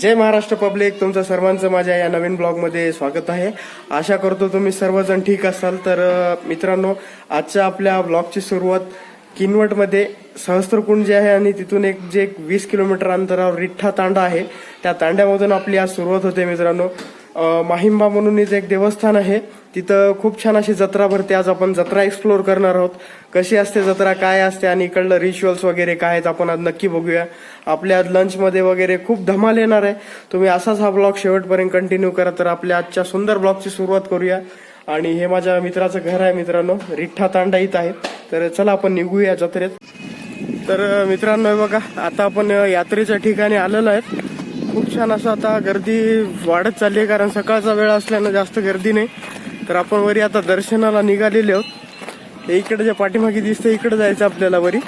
जय Maharashtra public तुमचं सर्वांचं माझ्या या नवीन ब्लॉगमध्ये स्वागत आहे. आशा करतो तुम्ही सर्वजण ठीक असाल. तर मित्रांनो आजच्या आपल्या ब्लॉगची सुरुवात किनवटमध्ये सहस्त्रकुंड जे आहे आणि तिथून एक जे एक वीस किलोमीटर अंतरावर रिठ्ठा तांडा आहे. त्या तांड्यामधून आपली आज सुरुवात होते मित्रांनो. माहिंबा म्हणून इथे एक देवस्थान आहे. तिथं खूप छान अशी जत्रा भरते. आज आपण जत्रा एक्सप्लोर करणार आहोत. कशी असते जत्रा काय असते आणि इकडलं रिच्युअल्स वगैरे काय आहेत आपण आज नक्की बघूया. आपल्या आज लंचमध्ये वगैरे खूप धमाल येणार आहे. तुम्ही असाच हा ब्लॉग शेवटपर्यंत कंटिन्यू करा तर आपल्या आजच्या सुंदर ब्लॉगची सुरुवात करूया. आणि हे माझ्या मित्राचं घर आहे मित्रांनो. रिठ्ठा तांडा इथं आहे. तर चला आपण निघूया जत्रेत. तर मित्रांनो बघा आता आपण यात्रेच्या ठिकाणी आलेलो आहे खूप छान असं आता गर्दी वाढत चालली आहे कारण सकाळचा वेळ असल्यानं जास्त गर्दी नाही. तर आपण वरी आता दर्शनाला निघालेले आहोत. हे इकडे ज्या पाठीमागे दिसते इकडे जायचं आपल्याला वरी.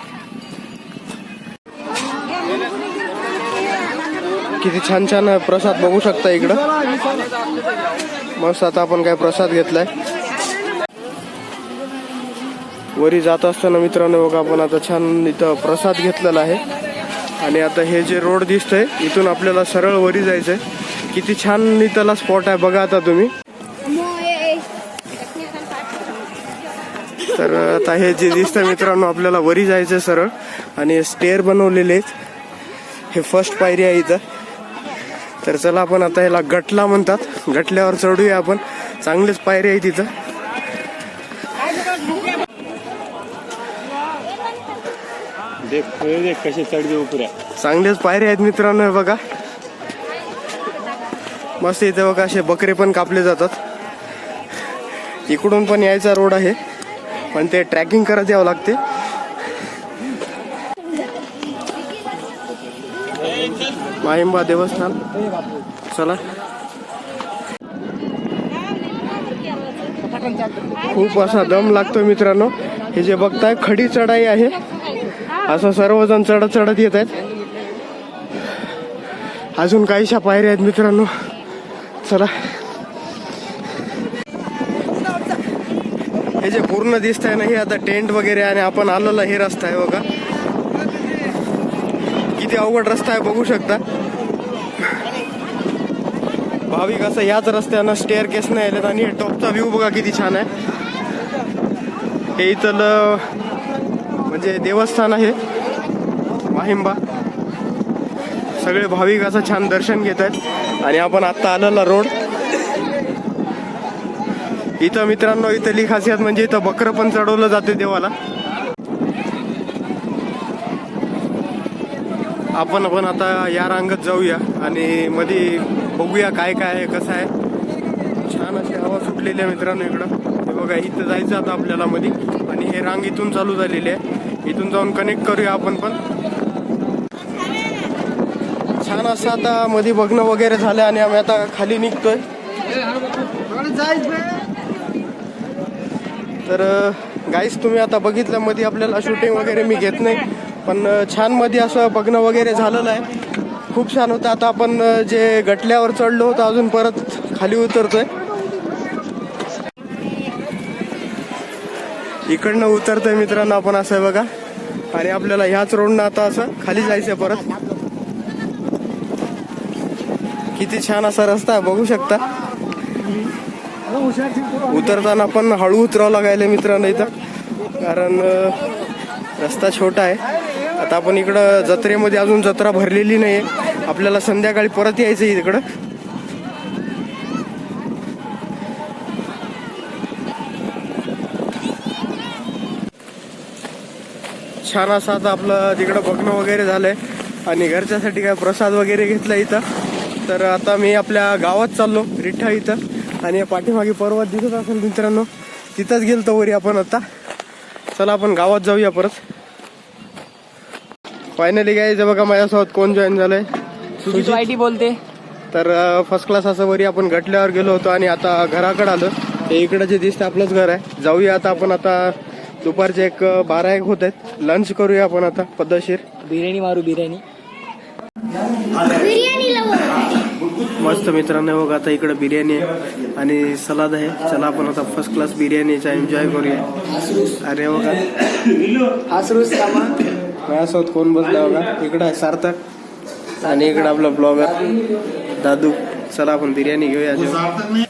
किती छान छान प्रसाद बघू शकता इकडं. मस्त आता आपण काय प्रसाद घेतलाय. वरी जात असताना मित्रांनो बघा आपण आता छान इथं प्रसाद घेतलेला आहे. आणि आता हे जे रोड दिसतंय इथून आपल्याला सरळ वरी जायचंय. किती छान इथला स्पॉट आहे बघा आता तुम्ही. तर आता हे जे दिसतंय मित्रांनो आपल्याला वरी जायचंय सरळ. आणि स्टेअर बनवलेले आहेत. हे फर्स्ट पायरी आहे इथं. तर चला आपण आता ह्याला गटला म्हणतात. गटल्यावर चढूया आपण. चांगलेच पायरी आहे तिथं. कसे चढते उपऱ्या. चांगलेच पायरे आहेत मित्रांनो हे बघा. मस्त इथे बघा असे बकरे पण कापले जातात. इकडून पण यायचा रोड आहे पण ते ट्रॅकिंग करत यावं लागते. माहिंबा देवस्थान. चला. खूप असा दम लागतो मित्रांनो. हे जे बघताय खडी चढाई आहे. असं सर्वजण चढत चढत येत आहेत. अजून काहीशा पायऱ्या आहेत मित्रांनो. चला. हे जे पूर्ण दिसत आहे ना हे आता टेंट वगैरे आणि आपण आलेला हे रस्ता आहे बघा. किती अवघड रस्ता आहे बघू शकता. भाविक असं याच रस्त्यानं स्टेअर केस नाही आलेत आणि हे टॉपचा व्ह्यू बघा किती छान आहे. हे इथलं म्हणजे देवस्थान आहे. माहिंबा. सगळे भाविक असं छान दर्शन घेत आहेत. आणि आपण आत्ता आलेला रोड. इथं मित्रांनो इथली खासियत म्हणजे इथं बकरं पण चढवलं जाते देवाला. आपण आपण आता या रांगत जाऊया आणि मध्ये बघूया काय काय आहे कसं आहे. छान अशी हवा सुटलेली आहे मित्रांनो इकडं. बघा इथं जायचं आता आपल्याला मध्ये. आणि हे रांग इथून चालू झालेली आहे. इथून जाऊन कनेक्ट करूया आपण पण. छान असं आता मध्ये बघणं वगैरे झालं आणि आम्ही आता खाली निघतोय. तर गाईस तुम्ही आता बघितलं मध्ये आपल्याला शूटिंग वगैरे मी घेत नाही. पण छानमध्ये असं बघणं वगैरे झालेलं आहे. खूप छान होतं. आता आपण जे गटल्यावर चढलो होतो अजून परत खाली उतरतोय. इकडनं उतरतोय मित्रांनो आपण असं आहे बघा. आणि आपल्याला ह्याच रोडनं आता असं खाली जायचंय परत. किती छान असा रस्ता बघू शकता. उतरताना पण हळू उतरावं लागायला मित्रांनो इथं. कारण रस्ता छोटा आहे. आता आपण इकडं जत्रेमध्ये अजून जत्रा भरलेली नाही आहे आपल्याला संध्याकाळी परत यायचं आहे इकडं. छान असं आता आपलं तिकडं बघणं वगैरे झालंय. आणि घरच्यासाठी काय प्रसाद वगैरे घेतला इथं. तर आता मी आपल्या गावात चाललो रिठा इथं. आणि या पाठीमागे पर्वत दिसत असेल मित्रांनो तिथंच गेलतो वरी आपण आता. चला आपण गावात जाऊया परत. फायनली काय बघा माझ्यासोबत कोण जॉईन झालंय? सुजित बोलते. तर फर्स्ट क्लास असं वरी आपण गटल्यावर गेलो होतो आणि आता घराकडे आलो. हे इकडं जे दिसतं आपलंच घर आहे. जाऊया आता आपण आता दुपारचे एक बारा एक होत आहेत. लंच करूया आपण आता पद्धतशीर. बिर्याणी मारू बिर्याणी. मस्त मित्रांनो बघा आता इकडे बिर्याणी आहे आणि सलाद आहे. चला आपण आता फर्स्ट क्लास बिर्याणीचा एन्जॉय करूया. अरे बघा. माझ्यासोबत कोण बसला बघा? इकडं आहे सार्थक आणि इकडे आपला ब्लॉगर दादू. चला आपण बिर्याणी घेऊया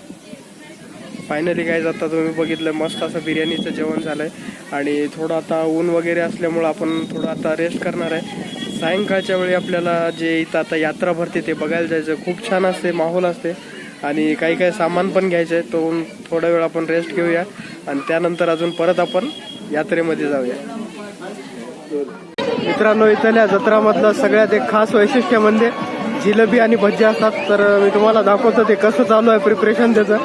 फायनली काय आता तुम्ही बघितलं मस्त असं बिर्याणीचं जेवण झालंय. आणि थोडं आता ऊन वगैरे असल्यामुळं आपण थोडं आता रेस्ट करणार आहे. सायंकाळच्या वेळी आपल्याला जे इथं आता यात्रा भरते ते बघायला जायचं. खूप छान असते माहोल असते. आणि काही काही सामान पण घ्यायचं आहे तो थोडा वेळ आपण रेस्ट घेऊया. आणि त्यानंतर अजून परत आपण यात्रेमध्ये जाऊया. मित्रांनो इथल्या जत्रामधलं सगळ्यात एक खास वैशिष्ट्य म्हणजे जिलेबी आणि भज्जी असतात. तर मी तुम्हाला दाखवतो ते कसं चालू आहे प्रिपरेशन त्याचं.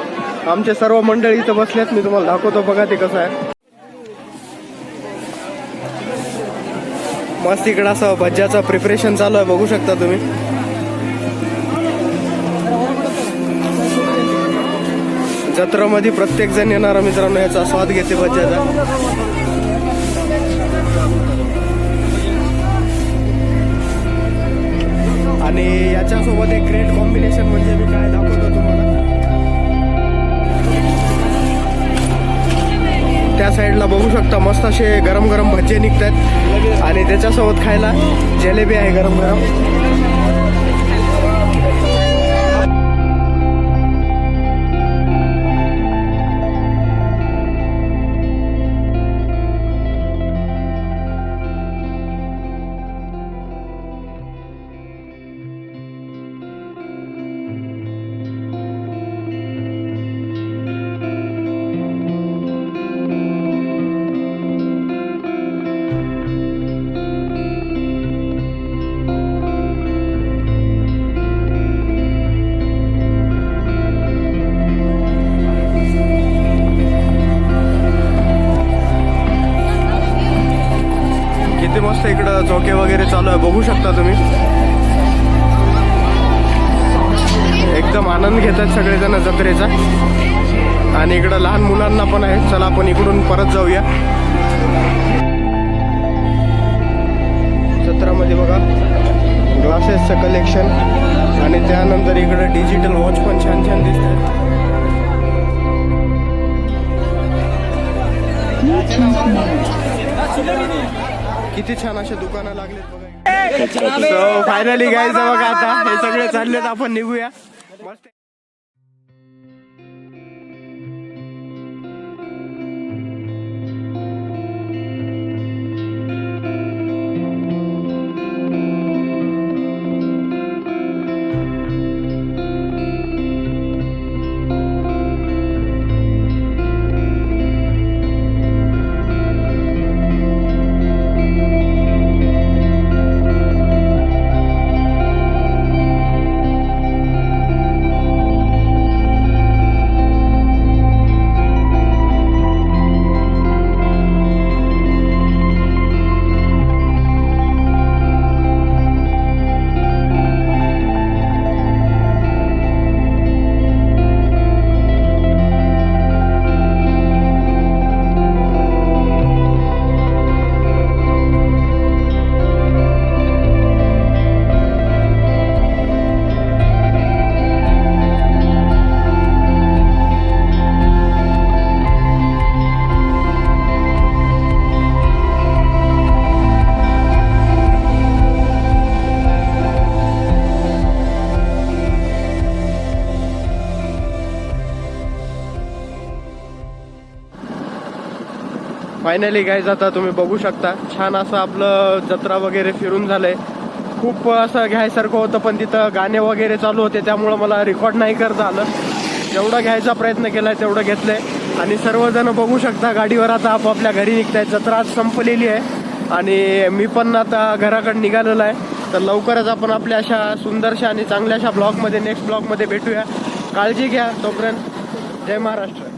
आमचे सर्व मंडळी इथं बसल्यात मी तुम्हाला दाखवतो बघा ते कसं आहे. मस्त इकडं असं भज्याचं प्रिपरेशन चालू आहे बघू शकता तुम्ही. जत्रामध्ये प्रत्येक जण येणारा मित्रांनो याचा स्वाद घेते भज्याचा. आणि याच्यासोबत एक ग्रेट कॉम्बिनेशन म्हणजे शकता मस्त असे गरम गरम भज्जे निघतात आणि त्याच्यासोबत खायला जलेबी आहे गरम गरम मस्त इकडं चौके वगैरे चालू आहे. बघू शकता तुम्ही. एकदम आनंद घेतात सगळेजण जत्रेचा. आणि इकडं लहान मुलांना पण आहे. चला आपण इकडून परत जाऊया. जत्रामध्ये बघा ग्लासेसचं कलेक्शन आणि त्यानंतर इकडं डिजिटल वॉच पण छान छान दिसतात. किती छान अशा दुकानं लागलेत बघा फायनली गायचं बघा आता. हे सगळे चाललेत आपण निघूया. फायनली गाईज आता तुम्ही बघू शकता. छान असं आपलं जत्रा वगैरे फिरून झालंय. खूप असं घ्यायसारखं होतं पण तिथं गाणे वगैरे चालू होते त्यामुळं मला रेकॉर्ड नाही करता आलं. जेवढं घ्यायचा प्रयत्न केलाय तेवढं घेतलंय. आणि सर्वजण बघू शकता गाडीवर आता आपापल्या घरी निघतायत. जत्रा आज संपलेली आहे. आणि मी पण आता घराकडे निघालेलो आहे. तर लवकरच आपण आपल्या अशा सुंदरशा आणि चांगल्याशा ब्लॉगमध्ये नेक्स्ट ब्लॉगमध्ये भेटूया. काळजी घ्या तोपर्यंत. जय महाराष्ट्र.